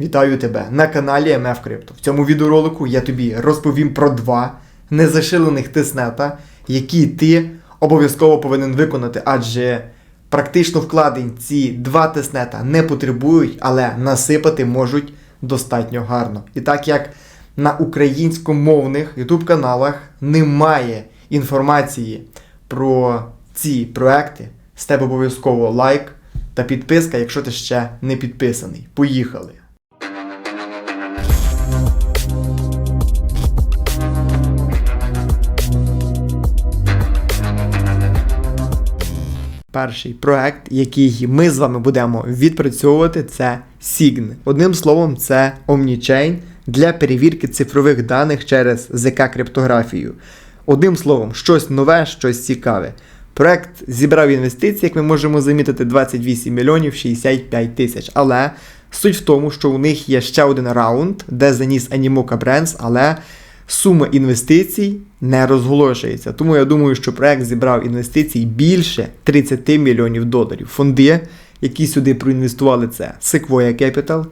Вітаю тебе на каналі MF Crypto. В цьому відеоролику я тобі розповім про два незашилених тиснета, які ти обов'язково повинен виконати, адже практично вкладень ці два тиснета не потребують, але насипати можуть достатньо гарно. І так як на українськомовних YouTube каналах немає інформації про ці проекти, з тебе обов'язково лайк та підписка, якщо ти ще не підписаний. Поїхали! Перший проект, який ми з вами будемо відпрацьовувати, це Sign. Одним словом, це Omnichain для перевірки цифрових даних через ЗК криптографію. Одним словом, щось нове, щось цікаве. Проект зібрав інвестиції, як ми можемо замітити, 28 мільйонів 65 тисяч. Але суть в тому, що у них є ще один раунд, де заніс Animoca Brands, але сума інвестицій не розголошується. Тому я думаю, що проект зібрав інвестицій більше 30 мільйонів доларів. Фонди, які сюди проінвестували, це Sequoia Capital,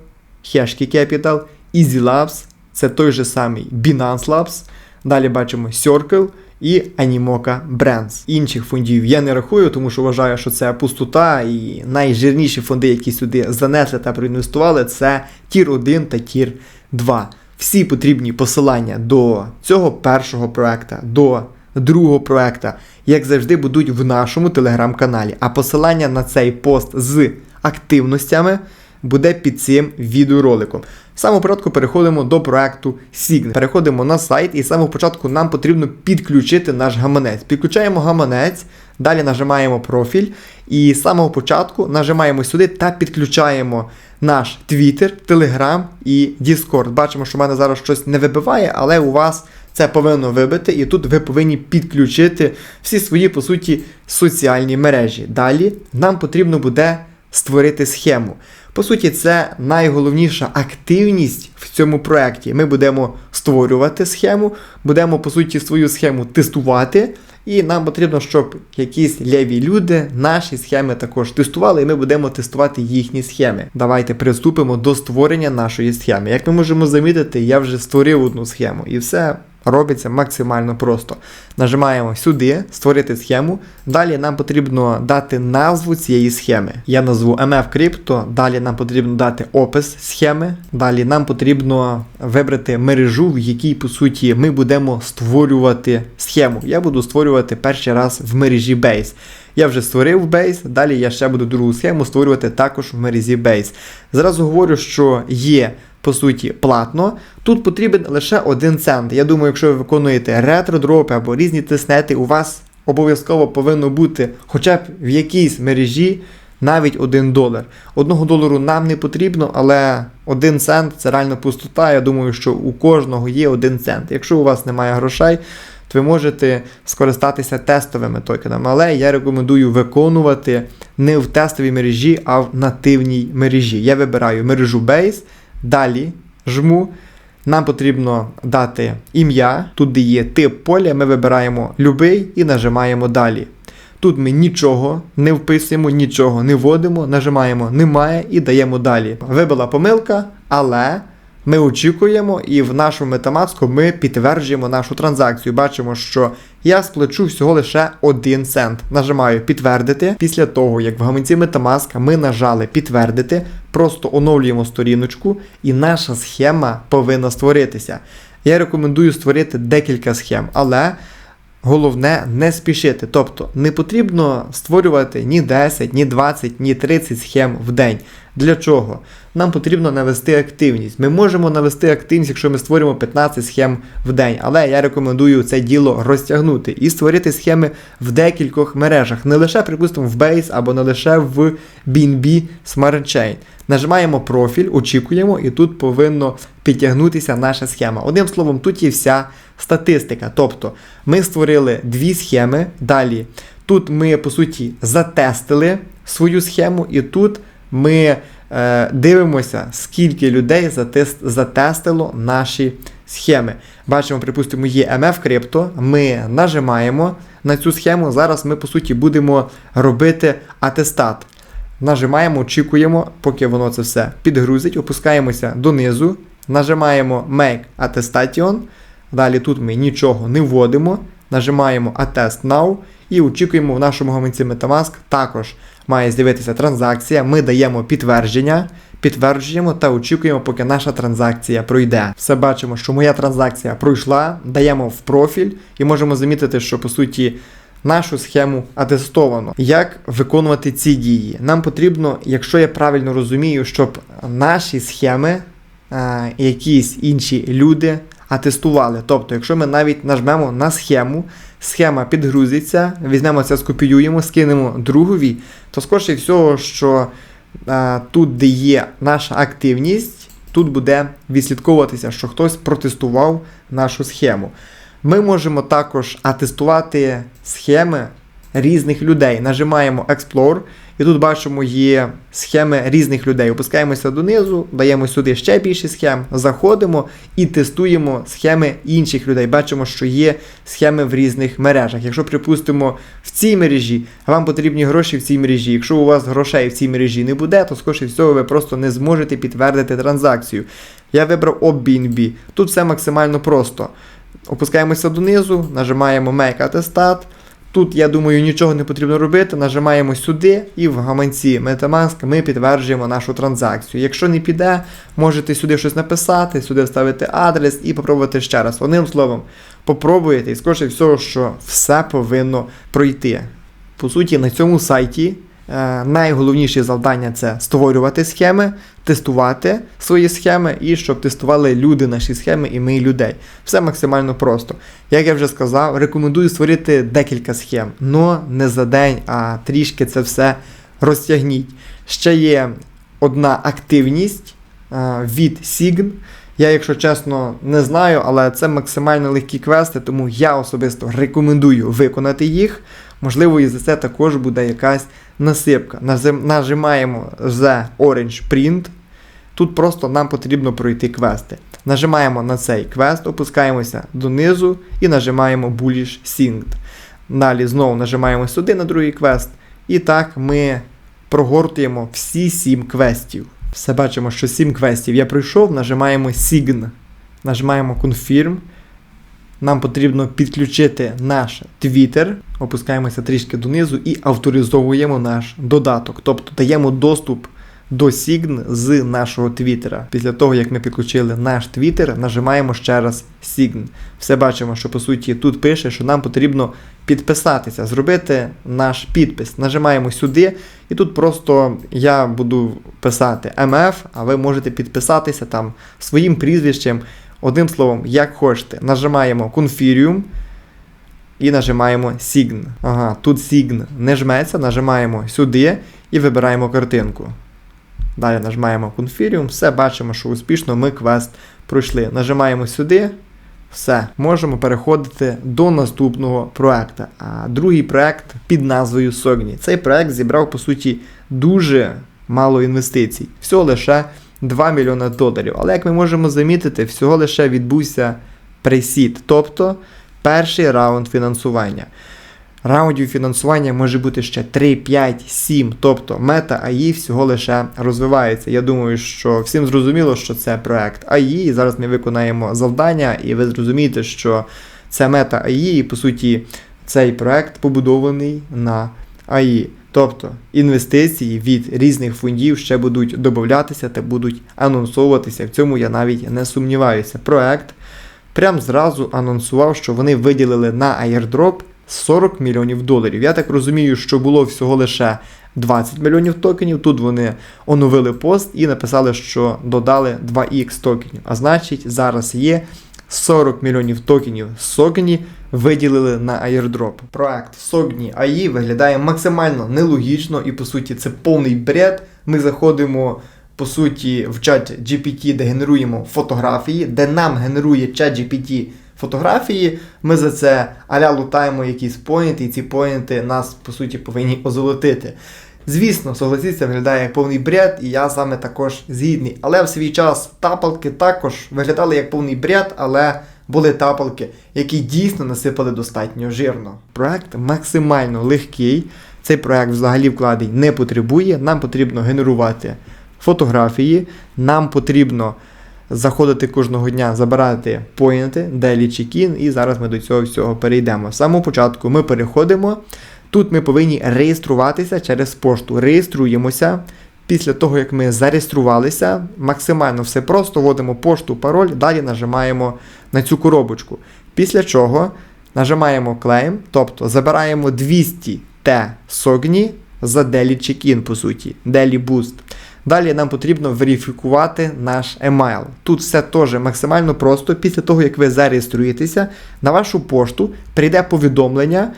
Hashkey Capital, Easy Labs, це той же самий Binance Labs. Далі бачимо Circle і Animoca Brands. Інших фондів я не рахую, тому що вважаю, що це пустота, і найжирніші фонди, які сюди занесли та проінвестували, це Тір 1 та Тір 2. Всі потрібні посилання до цього першого проекта, до другого проекта, як завжди, будуть в нашому телеграм-каналі. А посилання на цей пост з активностями буде під цим відеороликом. З самого початку переходимо до проекту Sign. Переходимо на сайт, і з самого початку нам потрібно підключити наш гаманець. Підключаємо гаманець, далі нажимаємо профіль, і з самого початку нажимаємо сюди та підключаємо наш Twitter, Telegram і Discord. Бачимо, що в мене зараз щось не вибиває, але у вас це повинно вибити, і тут ви повинні підключити всі свої, по суті, соціальні мережі. Далі нам потрібно буде створити схему. По суті, це найголовніша активність в цьому проєкті. Ми будемо створювати схему, будемо, по суті, свою схему тестувати. І нам потрібно, щоб якісь ліві люди наші схеми також тестували, і ми будемо тестувати їхні схеми. Давайте приступимо до створення нашої схеми. Як ми можемо замітити, я вже створив одну схему, і все робиться максимально просто. Нажимаємо сюди, створити схему. Далі нам потрібно дати назву цієї схеми. Я назву MF Crypto, далі нам потрібно дати опис схеми. Далі нам потрібно вибрати мережу, в якій, по суті, ми будемо створювати схему. Я буду створювати перший раз в мережі Base. Я вже створив Base, далі я ще буду другу схему створювати також в мережі Base. Зразу говорю, що є по суті, платно. Тут потрібен лише один цент. Я думаю, якщо ви виконуєте ретро-дропи або різні тиснети, у вас обов'язково повинно бути хоча б в якійсь мережі навіть один долар. Одного долару нам не потрібно, але один цент це реально пустота. Я думаю, що у кожного є один цент. Якщо у вас немає грошей, то ви можете скористатися тестовими токенами. Але я рекомендую виконувати не в тестовій мережі, а в нативній мережі. Я вибираю мережу Base. Далі жму. Нам потрібно дати ім'я. Тут де є тип поля, ми вибираємо любий і нажимаємо далі. Тут ми нічого не вписуємо, нічого не вводимо, нажимаємо немає і даємо далі. Вибила помилка, але ми очікуємо, і в нашому Metamask ми підтверджуємо нашу транзакцію. Бачимо, що я сплачу всього лише 1 цент. Нажимаю підтвердити. Після того, як в гаманці Metamask ми нажали підтвердити, просто оновлюємо сторіночку, і наша схема повинна створитися. Я рекомендую створити декілька схем, але. Головне не спішити. Тобто не потрібно створювати ні 10, ні 20, ні 30 схем в день. Для чого? Нам потрібно навести активність. Ми можемо навести активність, якщо ми створюємо 15 схем в день, але я рекомендую це діло розтягнути і створити схеми в декількох мережах, не лише, припустимо, в Base або не лише в BNB Smart Chain. Нажимаємо профіль, очікуємо, і тут повинно підтягнутися наша схема. Одним словом, тут є вся статистика. Тобто ми створили дві схеми. Далі тут ми, по суті, затестили свою схему, і тут ми дивимося, скільки людей затест, затестило наші схеми. Бачимо, припустимо, є MF Crypto, Ми нажимаємо на цю схему. Зараз ми, по суті, будемо робити атестат. Нажимаємо, очікуємо, поки воно це все підгрузить, опускаємося донизу, нажимаємо Make Attestation. Далі тут ми нічого не вводимо. Нажимаємо Attest Now і очікуємо в нашому гаманці Metamask також має з'явитися транзакція. Ми даємо підтвердження, підтверджуємо та очікуємо, поки наша транзакція пройде. Все бачимо, що моя транзакція пройшла, даємо в профіль і можемо замітити, що по суті. Нашу схему атестовано. Як виконувати ці дії? Нам потрібно, якщо я правильно розумію, щоб наші схеми, е, якісь інші люди атестували. Тобто, якщо ми навіть нажмемо на схему, схема підгрузиться, візьмемо це, скопіюємо, скинемо другові, то скоріше всього, що а, тут, де є наша активність, тут буде відслідковуватися, що хтось протестував нашу схему. Ми можемо також атестувати схеми різних людей. Нажимаємо Explore, і тут бачимо є схеми різних людей. Опускаємося донизу, даємо сюди ще більше схем, заходимо і тестуємо схеми інших людей. Бачимо, що є схеми в різних мережах. Якщо, припустимо, в цій мережі вам потрібні гроші в цій мережі. Якщо у вас грошей в цій мережі не буде, то скоріше всього ви просто не зможете підтвердити транзакцію. Я вибрав OBNB. Тут все максимально просто. Опускаємося донизу, нажимаємо Make Attestat. Тут, я думаю, нічого не потрібно робити. Нажимаємо сюди і в гаманці Metamask ми підтверджуємо нашу транзакцію. Якщо не піде, можете сюди щось написати, сюди вставити адрес і попробувати ще раз. Одним словом, попробуєте і скоріше всього, що все повинно пройти. По суті, на цьому сайті найголовніші завдання це створювати схеми, тестувати свої схеми і щоб тестували люди наші схеми і ми людей. Все максимально просто. Як я вже сказав, рекомендую створити декілька схем, но не за день, а трішки це все розтягніть. Ще є одна активність е, від Sign. Я, якщо чесно, не знаю, але це максимально легкі квести, тому я особисто рекомендую виконати їх. Можливо, і за це також буде якась насипка. Нажимаємо The Orange Print. Тут просто нам потрібно пройти квести. Нажимаємо на цей квест, опускаємося донизу і нажимаємо Bullish Synced. Далі знову нажимаємо сюди на другий квест. І так ми прогортуємо всі 7 квестів. Все бачимо, що 7 квестів я пройшов, нажимаємо Sign, нажимаємо Confirm. Нам потрібно підключити наш Twitter, опускаємося трішки донизу і авторизовуємо наш додаток. Тобто даємо доступ до Sign з нашого Твіттера. Після того, як ми підключили наш Твіттер, нажимаємо ще раз Sign. Все бачимо, що по суті тут пише, що нам потрібно підписатися, зробити наш підпис. Нажимаємо сюди, і тут просто я буду писати MF, а ви можете підписатися там своїм прізвищем. Одним словом, як хочете, нажимаємо Confirium і нажимаємо Sign. Ага, тут Sign не жметься, нажимаємо сюди і вибираємо картинку. Далі нажимаємо Confirium, все бачимо, що успішно ми квест пройшли. Нажимаємо сюди. Все, можемо переходити до наступного проекту. А другий проект під назвою Sogni. Цей проект зібрав, по суті, дуже мало інвестицій. Всього лише 2 мільйони доларів. Але як ми можемо замітити, всього лише відбувся пресід, тобто перший раунд фінансування. Раундів фінансування може бути ще 3, 5, 7, тобто мета АІ всього лише розвивається. Я думаю, що всім зрозуміло, що це проект АІ, і зараз ми виконаємо завдання, і ви зрозумієте, що це мета АІ, і по суті цей проект побудований на АІ. Тобто інвестиції від різних фондів ще будуть додатися та будуть анонсовуватися. В цьому я навіть не сумніваюся. Проект прям зразу анонсував, що вони виділили на airdrop 40 мільйонів доларів. Я так розумію, що було всього лише 20 мільйонів токенів. Тут вони оновили пост і написали, що додали 2х токенів. А значить, зараз є 40 мільйонів токенів Sogni виділили на airdrop. Проект Sogni AI виглядає максимально нелогічно і по суті це повний бред. Ми заходимо. По суті, в чат GPT, де генеруємо фотографії, де нам генерує чат GPT фотографії, ми за це аля лутаємо якісь поінти, і ці поінти нас, по суті, повинні озолотити. Звісно, согласіться, виглядає як повний бред, і я саме також згідний. Але в свій час тапалки також виглядали як повний бред, але були тапалки, які дійсно насипали достатньо жирно. Проект максимально легкий. цей проект взагалі вкладень не потребує. Нам потрібно генерувати фотографії, нам потрібно заходити кожного дня, забирати поінти, daily check-in, і зараз ми до цього всього перейдемо. З самого початку ми переходимо. Тут ми повинні реєструватися через пошту. Реєструємося. Після того, як ми зареєструвалися, максимально все просто вводимо пошту, пароль, далі нажимаємо на цю коробочку. Після чого нажимаємо Claim, тобто забираємо 200 Т Согні за Daily Check-in, по суті, Daily Boost. Далі нам потрібно верифікувати наш емайл. Тут все теж максимально просто. Після того, як ви зареєструєтеся, на вашу пошту прийде повідомлення.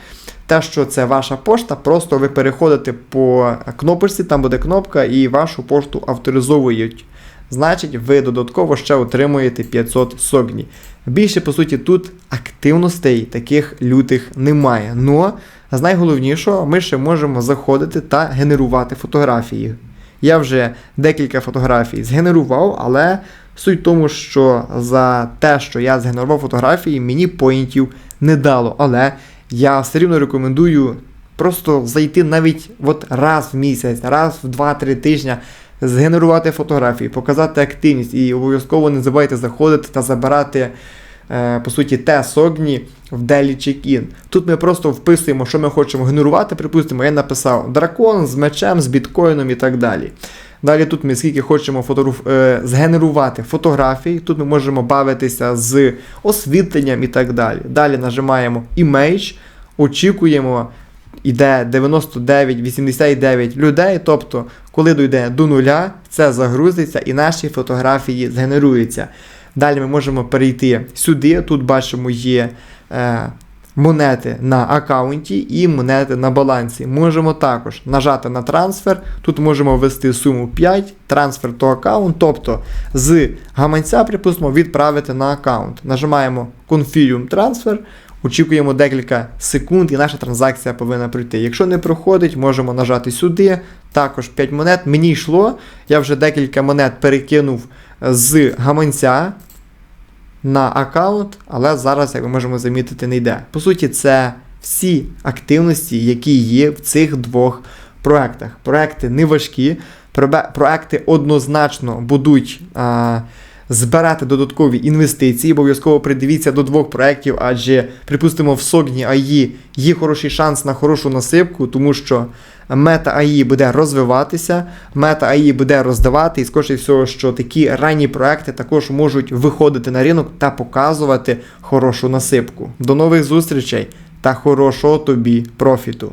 Те, що це ваша пошта, просто ви переходите по кнопочці, там буде кнопка, і вашу пошту авторизовують. Значить, ви додатково ще отримуєте 500 согні. Більше, по суті, тут активностей таких лютих немає. Но з найголовнішого, ми ще можемо заходити та генерувати фотографії. Я вже декілька фотографій згенерував, але суть в тому, що за те, що я згенерував фотографії, мені поінтів не дало. Але я все рівно рекомендую просто зайти навіть от раз в місяць, раз в 2-3 тижні, згенерувати фотографії, показати активність і обов'язково не забувайте заходити та забирати. е, По суті, те согні в Daily Check-in. Тут ми просто вписуємо, що ми хочемо генерувати. Припустимо, я написав дракон з мечем, з біткоїном і так далі. Далі тут ми скільки хочемо фотограф... е, згенерувати фотографій. Тут ми можемо бавитися з освітленням і так далі. Далі нажимаємо Image, очікуємо, іде 99-89 людей. Тобто, коли дійде до нуля, це загрузиться і наші фотографії згенеруються. Далі ми можемо перейти сюди. Тут бачимо є. Е, монети на аккаунті і монети на балансі. Можемо також нажати на трансфер. Тут можемо ввести суму 5, трансфер то аккаунт, тобто з гаманця, припустимо, відправити на аккаунт. Нажимаємо Confirm Transfer, очікуємо декілька секунд, і наша транзакція повинна пройти. Якщо не проходить, можемо нажати сюди. Також 5 монет. Мені йшло. Я вже декілька монет перекинув з гаманця на аккаунт, але зараз, як ми можемо замітити, не йде. По суті, це всі активності, які є в цих двох проектах. Проекти не важкі, проекти однозначно будуть а, збирати додаткові інвестиції. Обов'язково придивіться до двох проєктів, адже, припустимо, в Согні АІ є хороший шанс на хорошу насипку, тому що мета АІ буде розвиватися, мета АІ буде роздавати, і скоріше всього, що такі ранні проекти також можуть виходити на ринок та показувати хорошу насипку. До нових зустрічей та хорошого тобі профіту!